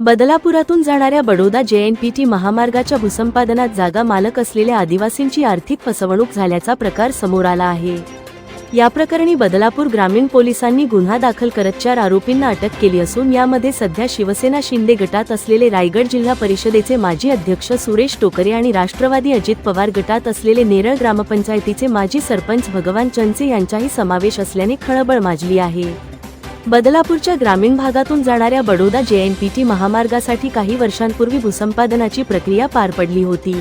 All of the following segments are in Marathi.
बदलापुरातून जाणाऱ्या बडोदा जेएनपीटी महामार्गाच्या भूसंपादनात जागा मालक असलेल्या आदिवासींची आर्थिक फसवणूक झाल्याचा प्रकार समोर आला आहे. या प्रकरणी बदलापूर ग्रामीण पोलिसांनी गुन्हा दाखल करत चार आरोपींना अटक केली असून यामध्ये सध्या शिवसेना शिंदे गटात असलेले रायगड जिल्हा परिषदेचे माजी अध्यक्ष सुरेश टोकरे आणि राष्ट्रवादी अजित पवार गटात असलेले नेरळ ग्रामपंचायतीचे माजी सरपंच भगवान चंचे यांचाही समावेश असल्याने खळबळ माजली आहे. बदलापूरच्या ग्रामीण भागातून जाणाऱ्या बडोदा जे एन पी टी महामार्गासाठी काही वर्षांपूर्वी भूसंपादनाची प्रक्रिया पार पडली होती.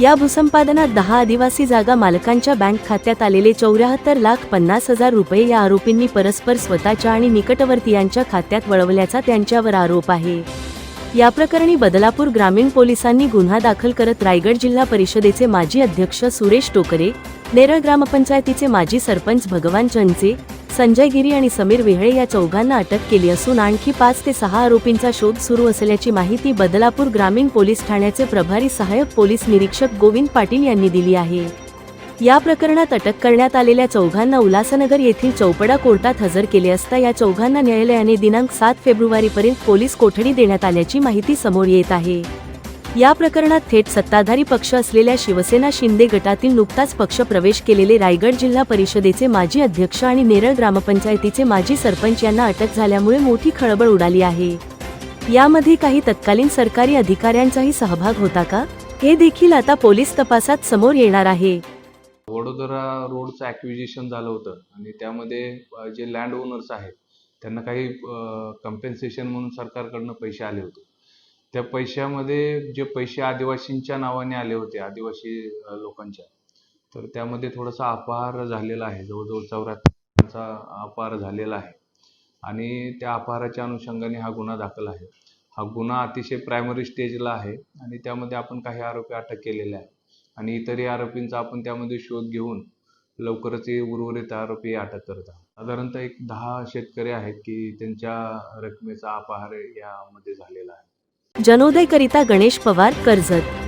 या भूसंपादनात दहा आदिवासी जागा मालकांच्या बँक खात्यात आलेले चौऱ्याहत्तर लाख पन्नास हजार रुपये या आरोपींनी परस्पर स्वतःच्या आणि निकटवर्तीयांच्या खात्यात वळवल्याचा त्यांच्यावर आरोप आहे. या प्रकरणी बदलापूर ग्रामीण पोलिसांनी गुन्हा दाखल करत रायगड जिल्हा परिषदेचे माजी अध्यक्ष सुरेश टोकरे नेरळ ग्रामपंचायतीचे माजी सरपंच भगवान चंचे संजय गिरी आणि समीर विहळे या चौघांना अटक केली असून आणखी पाच ते सहा आरोपींचा शोध सुरू असल्याची माहिती बदलापूर ग्रामीण पोलीस ठाण्याचे प्रभारी सहाय्यक पोलीस निरीक्षक गोविंद पाटील यांनी दिली आहे. या प्रकरणात अटक करण्यात आलेल्या चौघांना उल्हासनगर येथील चौपडा कोर्टात हजर केले असता या चौघांना न्यायालयाने दिनांक सात फेब्रुवारीपर्यंत पोलीस कोठडी देण्यात आल्याची माहिती समोर येत आहे. या प्रकरणात थेट सत्ताधारी पक्ष असलेल्या शिवसेना शिंदे गटातील नुकताच पक्ष प्रवेश केलेले रायगड जिल्हा परिषदेचे माजी अध्यक्ष आणि नेरळ ग्रामपंचायतीचे माजी सरपंच यांना अटक झाल्यामुळे मोठी खळबळ उडाली आहे. यामध्ये काही तत्कालीन सरकारी अधिकाऱ्यांचाही सहभाग होता का? हे देखील आता पोलीस तपासात समोर येणार आहे. वडोदरा रोडचं ॲक्विजिशन झालं होतं आणि त्यामध्ये जे लँड ओनर्स आहेत त्यांना काही कम्पेन्सेशन म्हणून सरकारकडनं पैसे आले होते. त्या पैशामध्ये जे पैसे आदिवासींच्या नावाने आले होते आदिवासी लोकांच्या तर त्यामध्ये थोडासा अपहार झालेला आहे. जवळजवळ चौऱ्याहत्तरचा अपहार झालेला आहे. आणि त्या अपहाराच्या अनुषंगाने हा गुन्हा दाखल आहे. हा गुन्हा अतिशय प्रायमरी स्टेजला आहे आणि त्यामध्ये आपण काही आरोपी अटक केलेले आहे आणि इतरही आरोपींचा आपण त्यामध्ये शोध घेऊन लवकरच उर्वरित आरोपी अटक करत आहोत. साधारणतः एक दहा शेतकरी आहेत की त्यांच्या रकमेचा अपहार यामध्ये झालेला आहे. जनोदयकरिता गणेश पवार कर्जत.